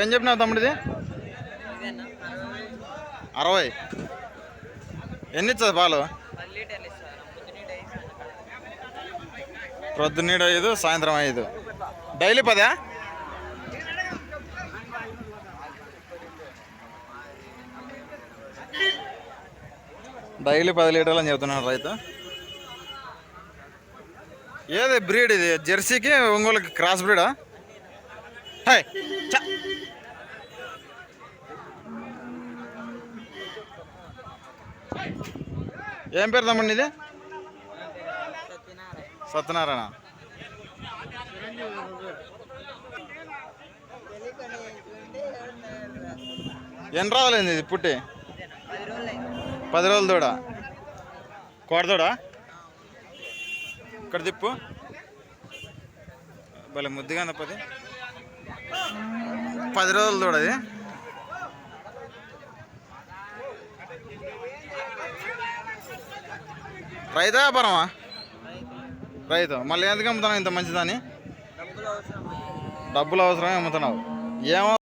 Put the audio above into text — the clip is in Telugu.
ఏం చెప్పినావు తమ్ముడిది? అరవై. ఎన్ని ఇచ్చా పాలు? పది ఐదు ప్రొద్దున్నీడు ఐదు సాయంత్రం ఐదు. డైలీ పదా? డైలీ పది లీటర్లు అని చెప్తున్నాడు రైతు. ఏది బ్రీడ్ ఇది? జెర్సీకి ఒంగోలుకి క్రాస్ బ్రీడా? హాయ్ చ. ఏం పేరు తమ్మండి ఇది సత్యనారాయణ. ఎన్ని రోజులైంది ఇది పుట్టి? పది రోజులు పది రోజుల దూడ కోడదూడా? ఇక్కడ తిప్పు. భలే ముద్దుగా ఉంది పది. పది రోజుల దూడ అది. రైతా వ్యాపారమా? రైతు. మళ్ళీ ఎందుకు అమ్ముతున్నావు ఇంత మంచిదని డబ్బులు అవసరమే అమ్ముతున్నావు. ఏమో